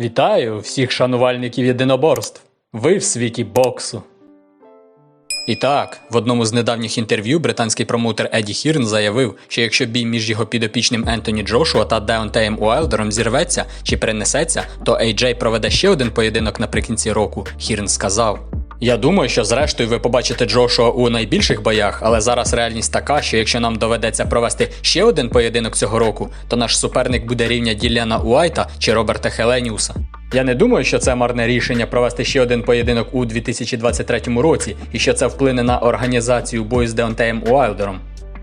Вітаю всіх шанувальників єдиноборств. Ви в світі боксу. І так, в одному з недавніх інтерв'ю британський промоутер Еді Хірн заявив, що якщо бій між його підопічним Ентоні Джошуа та Деонтеєм Уайлдером зірветься чи перенесеться, то AJ проведе ще один поєдинок наприкінці року. Хірн сказав. Я думаю, що зрештою ви побачите Джошуа у найбільших боях, але зараз реальність така, що якщо нам доведеться провести ще один поєдинок цього року, то наш суперник буде рівня Діляна Уайта чи Роберта Хеленіуса. Я не думаю, що це марне рішення провести ще один поєдинок у 2023 році і що це вплине на організацію бою з Деонтеєм Уайлдером.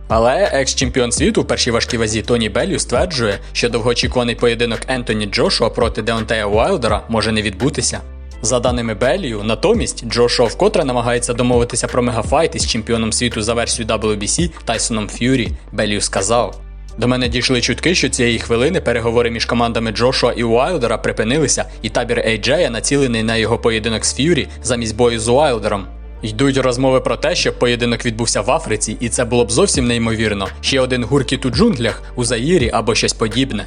Але екс-чемпіон світу в першій важкій вазі Тоні Беллю стверджує, що довгоочікуваний поєдинок Ентоні Джошуа проти Деонтея Уайлдера може не відбутися. За даними Беллію, натомість Джошуа вкотре намагається домовитися про мегафайт із чемпіоном світу за версією WBC Тайсоном Ф'юрі. Беллію сказав. До мене дійшли чутки, що цієї хвилини переговори між командами Джошуа і Уайлдера припинилися, і табір Ейджея націлений на його поєдинок з Ф'юрі замість бою з Уайлдером. Йдуть розмови про те, що поєдинок відбувся в Африці, і це було б зовсім неймовірно. Ще один гуркіт у джунглях, у Заїрі або щось подібне.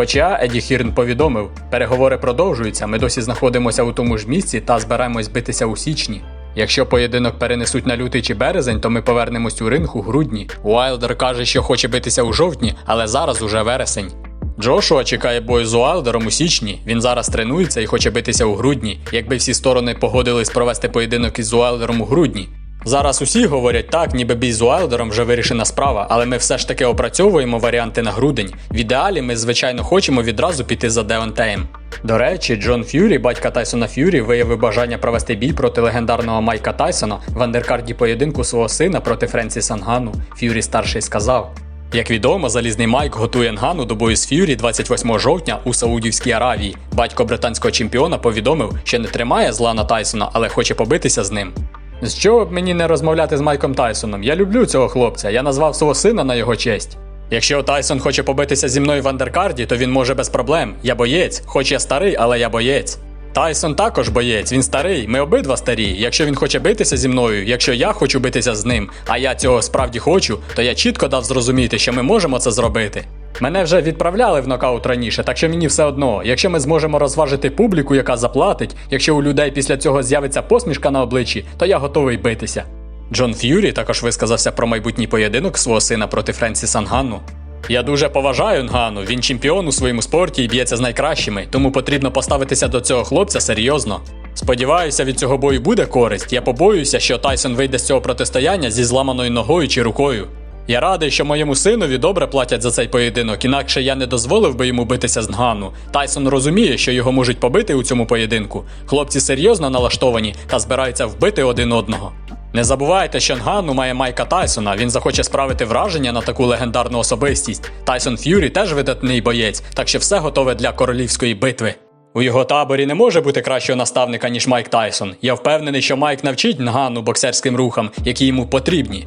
Хоча Еді Хірн повідомив, переговори продовжуються, ми досі знаходимося у тому ж місці та збираємось битися у січні. Якщо поєдинок перенесуть на лютий чи березень, то ми повернемось у ринг у грудні. Уайлдер каже, що хоче битися у жовтні, але зараз уже вересень. Джошуа чекає бою з Уайлдером у січні. Він зараз тренується і хоче битися у грудні, якби всі сторони погодились провести поєдинок із Уайлдером у грудні. Зараз усі говорять так, ніби бій з Уайлдером вже вирішена справа, але ми все ж таки опрацьовуємо варіанти на грудень. В ідеалі ми, звичайно, хочемо відразу піти за Деонтеєм. До речі, Джон Ф'юрі, батька Тайсона Ф'юрі, виявив бажання провести бій проти легендарного Майка Тайсона в андеркарді поєдинку свого сина проти Френсіса Нгану. Ф'юрі старший сказав. Як відомо, залізний Майк готує Нгану до бою з Ф'юрі 28 жовтня у Саудівській Аравії. Батько британського чемпіона повідомив, що не тримає зла на Тайсона, але хоче побитися з ним. З чого б мені не розмовляти з Майком Тайсоном? Я люблю цього хлопця, я назвав свого сина на його честь. Якщо Тайсон хоче побитися зі мною в андеркарді, то він може без проблем. Я боєць, хоч я старий, але я боєць. Тайсон також боєць, він старий, ми обидва старі. Якщо він хоче битися зі мною, якщо я хочу битися з ним, а я цього справді хочу, то я чітко дав зрозуміти, що ми можемо це зробити. Мене вже відправляли в нокаут раніше, так що мені все одно. Якщо ми зможемо розважити публіку, яка заплатить, якщо у людей після цього з'явиться посмішка на обличчі, то я готовий битися. Джон Ф'юрі також висказався про майбутній поєдинок свого сина проти Френсіса Нганну. Я дуже поважаю Нгану, він чемпіон у своєму спорті і б'ється з найкращими, тому потрібно поставитися до цього хлопця серйозно. Сподіваюся, від цього бою буде користь. Я побоююся, що Тайсон вийде з цього протистояння зі зламаною ногою чи рукою. Я радий, що моєму синові добре платять за цей поєдинок, інакше я не дозволив би йому битися з Нгану. Тайсон розуміє, що його можуть побити у цьому поєдинку. Хлопці серйозно налаштовані та збираються вбити один одного. Не забувайте, що Нгану має Майка Тайсона. Він захоче справити враження на таку легендарну особистість. Тайсон Ф'юрі теж видатний боєць, так що все готове для королівської битви. У його таборі не може бути кращого наставника, ніж Майк Тайсон. Я впевнений, що Майк навчить Нгану боксерським рухам, які йому потрібні.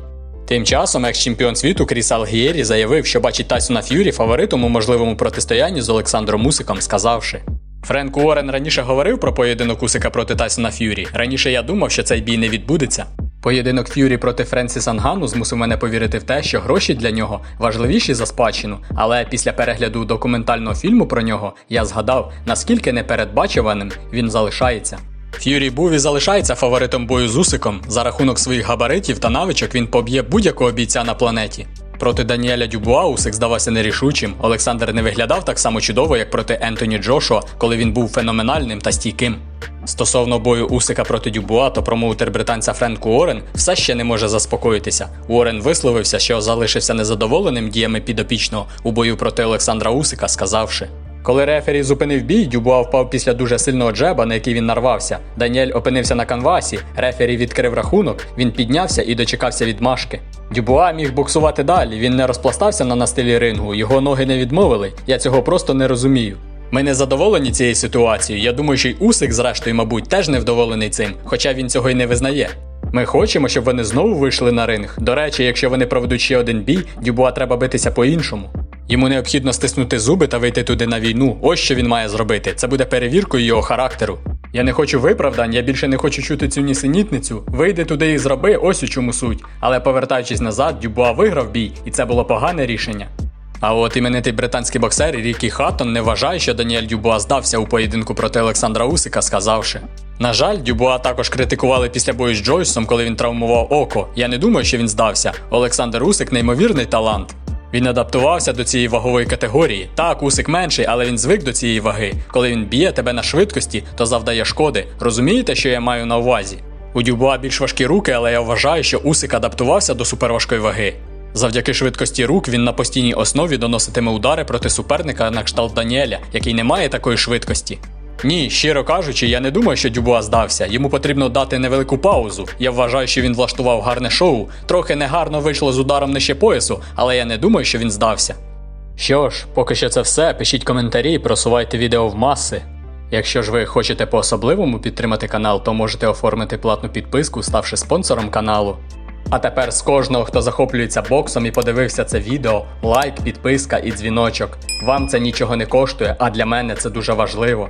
Тим часом екс-чемпіон світу Кріс Алгієрі заявив, що бачить Тайсона Ф'юрі фаворитом у можливому протистоянні з Олександром Мусиком, сказавши. Френк Уоррен раніше говорив про поєдинок Усика проти Тайсона Ф'юрі. Раніше я думав, що цей бій не відбудеться. Поєдинок Ф'юрі проти Френсіса Нгану змусив мене повірити в те, що гроші для нього важливіші за спадщину. Але після перегляду документального фільму про нього я згадав, наскільки непередбачуваним він залишається. Ф'юрі був і залишається фаворитом бою з Усиком. За рахунок своїх габаритів та навичок він поб'є будь-якого бійця на планеті. Проти Даніеля Дюбуа Усик здавався нерішучим. Олександр не виглядав так само чудово, як проти Ентоні Джошуа, коли він був феноменальним та стійким. Стосовно бою Усика проти Дюбуа, то промоутер британця Френк Уоррен все ще не може заспокоїтися. Уоррен висловився, що залишився незадоволеним діями підопічного у бою проти Олександра Усика, сказавши. Коли рефері зупинив бій, Дюбуа впав після дуже сильного джеба, на який він нарвався. Даніель опинився на канвасі, рефері відкрив рахунок, він піднявся і дочекався відмашки. Дюбуа міг боксувати далі, він не розпластався на настилі рингу, його ноги не відмовили. Я цього просто не розумію. Ми не задоволені цією ситуацією. Я думаю, що й Усик, зрештою, мабуть, теж невдоволений цим, хоча він цього й не визнає. Ми хочемо, щоб вони знову вийшли на ринг. До речі, якщо вони проведуть ще один бій, Дюбуа треба битися по-іншому. Йому необхідно стиснути зуби та вийти туди на війну. Ось що він має зробити. Це буде перевіркою його характеру. Я не хочу виправдань, я більше не хочу чути цю нісенітницю. Вийди туди і зроби, ось у чому суть. Але повертаючись назад, Дюбуа виграв бій, і це було погане рішення. А от іменитий британський боксер Рікі Хаттон не вважає, що Даніель Дюбуа здався у поєдинку проти Олександра Усика, сказавши. На жаль, Дюбуа також критикували після бою з Джойсом, коли він травмував око. Я не думаю, що він здався. Олександр Усик неймовірний талант. Він адаптувався до цієї вагової категорії. Так, Усик менший, але він звик до цієї ваги. Коли він б'є тебе на швидкості, то завдає шкоди. Розумієте, що я маю на увазі? У Дюбуа більш важкі руки, але я вважаю, що Усик адаптувався до суперважкої ваги. Завдяки швидкості рук він на постійній основі доноситиме удари проти суперника на кшталт Даніеля, який не має такої швидкості. Ні, щиро кажучи, я не думаю, що Дюбуа здався. Йому потрібно дати невелику паузу. Я вважаю, що він влаштував гарне шоу. Трохи негарно вийшло з ударом нижче поясу, але я не думаю, що він здався. Що ж, поки що це все. Пишіть коментарі, просувайте відео в маси. Якщо ж ви хочете по-особливому підтримати канал, то можете оформити платну підписку, ставши спонсором каналу. А тепер з кожного, хто захоплюється боксом і подивився це відео, лайк, підписка і дзвіночок. Вам це нічого не коштує, а для мене це дуже важливо.